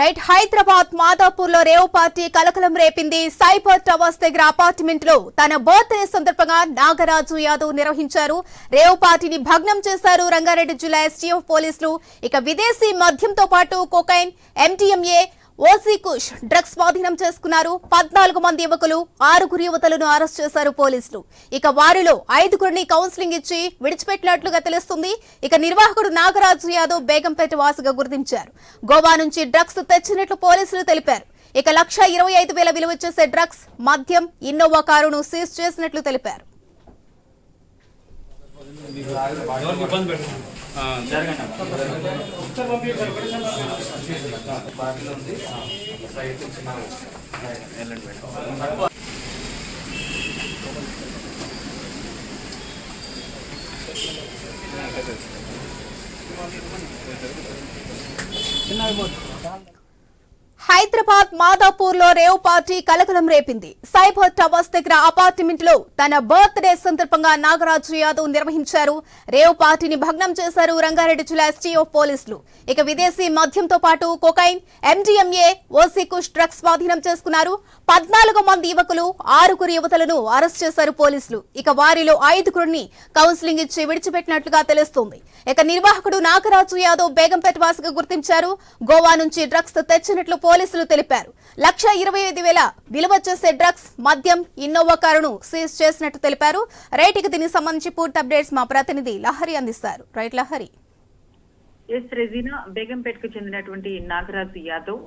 Right Hyderabad మాదాపూర్లో రేవు rave party కలకలం రేపింది. సైబర్ టవర్స్ దగ్గర అపార్ట్మెంట్లో తన బర్త్డే సందర్భంగా నాగరాజు యాదవ్ నిర్వహించారు. రేవ్ పార్టీని భగ్నం చేశారు రంగారెడ్డి జిల్లా ఎస్టీఎఫ్ పోలీసులు. ఇక విదేశీ మద్యంతో పాటు cocaine MDMA OC kush drugs స్వాధీనం చేసుకున్నారు. పద్నాలుగు మంది యువకులు ఆరుగురు యువతలను అరెస్ట్ చేశారు పోలీసులు. ఇక వారిలో ఐదుగురిని కౌన్సిలింగ్ ఇచ్చి విడిచిపెట్టినట్లుగా తెలుస్తుంది. ఇక నిర్వాహకుడు నాగరాజు యాదవ్ బేగంపేట వాసిగా గుర్తించారు. గోవా నుంచి డ్రగ్స్ తెచ్చినట్లు పోలీసులు తెలిపారు. ఇక లక్ష ఇరవై ఐదు వేల విలువ చేసే డ్రగ్స్ మద్యం ఇన్నోవా కారును సీజ్ చేసినట్లు తెలిపారు. ఎవరికి ఇబ్బంది పెట్టండి హైదరాబాద్ మాదాపూర్లో రేవ్ పార్టీ కలకలం రేపింది. సైబర్ టవర్స్ దగ్గర అపార్ట్మెంట్లో తన బర్త్ డే సందర్భంగా నాగరాజు యాదవ్ నిర్వహించారు. రేవ్ పార్టీని భగ్నం చేశారు రంగారెడ్డి జిల్లా ఎస్టీఎఫ్ పోలీసులు. ఇక విదేశీ మద్యంతో పాటు cocaine MDMA OC kush drugs స్వాధీనం చేసుకున్నారు. పద్నాలుగు మంది యువకులు ఆరుగురు యువతలను అరెస్ట్ చేశారు పోలీసులు. ఇక వారిలో ఐదుగురిని కౌన్సిలింగ్ ఇచ్చి విడిచిపెట్టినట్లుగా తెలుస్తోంది. ఇక నిర్వాహకుడు నాగరాజు యాదవ్ బేగంపేట వాసిగా గుర్తించారు. గోవా నుంచి డ్రగ్స్ తెచ్చినట్లు పోలీసులు తెలిపారు. లక్ష ఇరవై ఐదు వేల విలువ చేసే డ్రగ్స్ మద్యం ఇన్నోవా కారును సీజ్ చేసినట్టు తెలిపారు. రైట్ దీనికి సంబంధించి పూర్తి అప్డేట్స్ మా ప్రతినిధి లహరి అందిస్తారు. రైట్ లహరి. ఎస్ రెజీనా బేగంపేటకు చెందినటువంటి నాగరాజు యాదవ్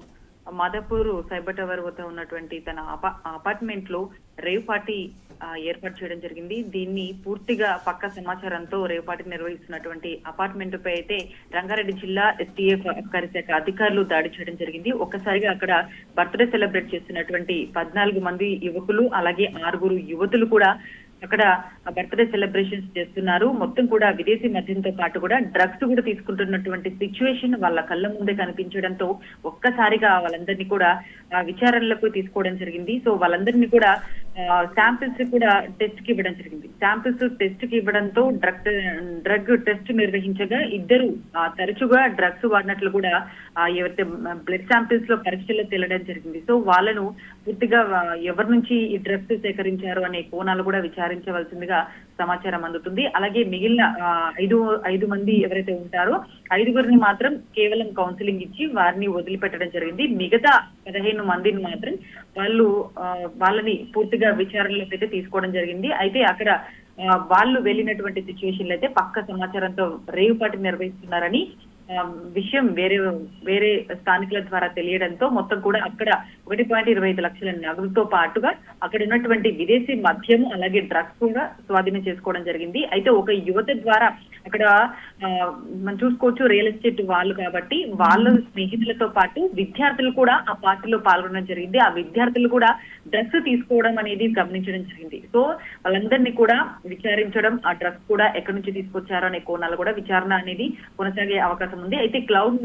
మాదాపూర్ సైబర్ టవర్ వద్ద ఉన్నటువంటి తన అపా- అపార్ట్మెంట్లో రేవ్ పార్టీ ఏర్పాటు చేయడం జరిగింది. దీన్ని పూర్తిగా పక్క సమాచారంతో రేవ్ పార్టీ నిర్వహిస్తున్నటువంటి అపార్ట్మెంట్ పై అయితే రంగారెడ్డి జిల్లా ఎస్టీఎఫ్ అబ్కారీ శాఖ అధికారులు దాడి చేయడం జరిగింది. ఒక్కసారిగా అక్కడ బర్త్డే సెలబ్రేట్ చేస్తున్నటువంటి పద్నాలుగు మంది యువకులు అలాగే ఆరుగురు యువతులు కూడా అక్కడ బర్త్డే సెలబ్రేషన్స్ చేస్తున్నారు. మొత్తం కూడా విదేశీ మద్యంతో పాటు కూడా డ్రగ్స్ కూడా తీసుకుంటున్నటువంటి సిచ్యువేషన్ వాళ్ళ కళ్ళ ముందే కనిపించడంతో ఒక్కసారిగా వాళ్ళందరినీ కూడా ఆ, విచారణలకు తీసుకోవడం జరిగింది. సో వాళ్ళందరినీ కూడా శాంపిల్స్ కూడా టెస్ట్కి ఇవ్వడం జరిగింది. శాంపిల్స్ టెస్ట్కి ఇవ్వడంతో డ్రగ్ డ్రగ్ టెస్ట్ నిర్వహించగా ఇద్దరు తరచుగా డ్రగ్స్ వాడినట్లు కూడా ఎవరైతే బ్లడ్ శాంపిల్స్లో పరీక్షలో తేలడం జరిగింది. సో వాళ్ళను పూర్తిగా ఎవరి నుంచి ఈ డ్రగ్స్ సేకరించారు అనే కోణాలు కూడా విచారించవలసిందిగా సమాచారం అందుతుంది. అలాగే మిగిలిన ఆ, ఐదు ఐదు మంది ఎవరైతే ఉంటారో ఐదుగురిని మాత్రం కేవలం కౌన్సిలింగ్ ఇచ్చి వారిని వదిలిపెట్టడం జరిగింది. మిగతా పదిహేను మందిని మాత్రం వాళ్ళు ఆ, వాళ్ళని పూర్తిగా విచారణలోకి అయితే తీసుకోవడం జరిగింది. అయితే అక్కడ ఆ, వాళ్ళు వెళ్ళినటువంటి సిచ్యువేషన్ అయితే పక్క సమాచారంతో రేవుపాటి నిర్వహిస్తున్నారని విషయం వేరే వేరే స్థానికుల ద్వారా తెలియడంతో మొత్తం కూడా అక్కడ ఒకటి పాయింట్ ఇరవై ఐదు లక్షల నగదుతో పాటుగా అక్కడ ఉన్నటువంటి విదేశీ మద్యం అలాగే డ్రగ్స్ కూడా స్వాధీనం చేసుకోవడం జరిగింది. అయితే ఒక యువత ద్వారా అక్కడ ఆ, మనం చూసుకోవచ్చు రియల్ ఎస్టేట్ వాళ్ళు కాబట్టి వాళ్ళ స్నేహితులతో పాటు విద్యార్థులు కూడా ఆ పార్టీలో పాల్గొనడం జరిగింది. ఆ విద్యార్థులు కూడా డ్రగ్స్ తీసుకోవడం అనేది గమనించడం జరిగింది. సో వాళ్ళందరినీ కూడా విచారించడం ఆ డ్రగ్స్ కూడా ఎక్కడి నుంచి తీసుకొచ్చారో అనే కోణాలు కూడా విచారణ అనేది కొనసాగే అవకాశం ఉంది. అయితే cloud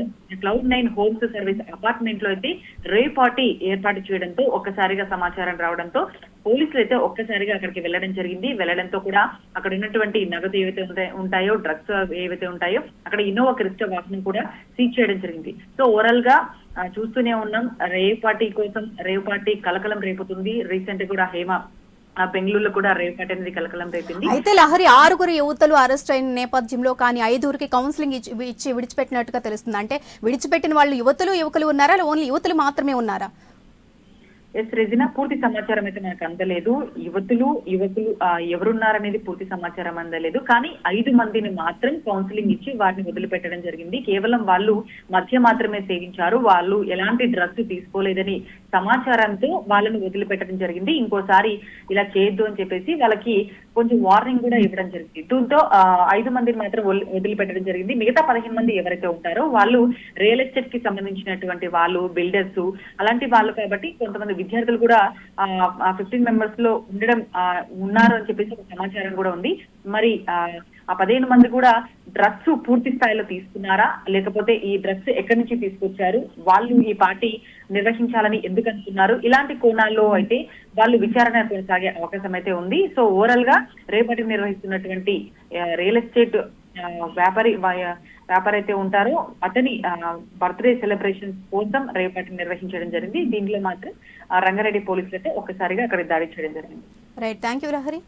cloud nine homes service అపార్ట్మెంట్లో అయితే రే పార్టీ ఏర్పాటు చేయడంతో ఒక్కసారిగా సమాచారం రావడంతో పోలీసులు అయితే ఒక్కసారిగా అక్కడికి వెళ్ళడం జరిగింది. వెళ్ళడంతో కూడా అక్కడ ఉన్నటువంటి నగదు ఏవైతే ఉంటాయో డ్రగ్స్ ఏవైతే ఉంటాయో అక్కడ ఇన్నోవా క్రిస్ట వాహనం కూడా సీజ్ చేయడం జరిగింది. సో ఓవరాల్గా చూస్తూనే ఉన్నాం. రేవ్ పార్టీ కోసం రేవ్ పార్టీ కలకలం రేపుతుంది. రీసెంట్ కూడా హేమ బెంగళూరులో కూడా రేవ్ అనేది కలకలం రేపింది. అయితే లహరి ఆరుగురు యువతలు అరెస్ట్ అయిన నేపథ్యంలో కానీ ఐదుగురికి కౌన్సిలింగ్ ఇచ్చి ఇచ్చి విడిచిపెట్టినట్టుగా తెలుస్తుంది. అంటే విడిచిపెట్టిన వాళ్ళు యువతులు యువకులు ఉన్నారా? ఓన్లీ యువతులు మాత్రమే ఉన్నారా? ఎస్ రెజినా పూర్తి సమాచారం అయితే మనకు అందలేదు. యువతులు యువకులు ఎవరున్నారనేది పూర్తి సమాచారం అందలేదు. కానీ ఐదు మందిని మాత్రం కౌన్సిలింగ్ ఇచ్చి వారిని వదిలిపెట్టడం జరిగింది. కేవలం వాళ్ళు మధ్య మాత్రమే సేవించారు. వాళ్ళు ఎలాంటి డ్రగ్స్ తీసుకోలేదని సమాచారంతో వాళ్ళను వదిలిపెట్టడం జరిగింది. ఇంకోసారి ఇలా చేయొద్దు అని చెప్పేసి వాళ్ళకి కొంచెం వార్నింగ్ కూడా ఇవ్వడం జరిగింది. దీంతో ఆ, ఐదు మందిని మాత్రం వదిలిపెట్టడం జరిగింది. మిగతా పదిహేను మంది ఎవరైతే ఉంటారో వాళ్ళు రియల్ ఎస్టేట్కి సంబంధించినటువంటి వాళ్ళు బిల్డర్స్ అలాంటి వాళ్ళు కాబట్టి కొంతమంది విద్యార్థులు కూడా ఆ ఫిఫ్టీన్ మెంబర్స్లో ఉండడం ఆ, ఉన్నారు అని చెప్పేసి ఒక సమాచారం కూడా ఉంది. మరి ఆ, పదిహేను మంది కూడా డ్రగ్స్ పూర్తి స్థాయిలో తీసుకున్నారా? లేకపోతే ఈ డ్రగ్స్ ఎక్కడి నుంచి తీసుకొచ్చారు? వాళ్ళు ఈ పార్టీ నిర్వహించాలని ఎందుకు అనుకున్నారు? ఇలాంటి కోణాల్లో అయితే వాళ్ళు విచారణ కొనసాగే అవకాశం అయితే ఉంది. సో ఓవరాల్గా రేపటి నిర్వహిస్తున్నటువంటి రియల్ ఎస్టేట్ వ్యాపారి వా- వ్యాపారి అయితే ఉంటారో అతని బర్త్డే సెలబ్రేషన్స్ కోసం రేపటి నిర్వహించడం జరిగింది. దీంట్లో మాత్రం రంగారెడ్డి పోలీసులు అయితే ఒక్కసారిగా అక్కడ దాడి చేయడం జరిగింది. Right. Thank you Lahari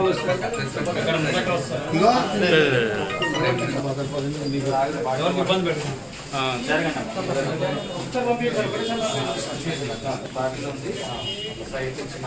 వస్తారు ఇగో ఎవరికి ఇబ్బంది పెట్టండి పార్టీలో ఉంది సైట్ ఇచ్చిన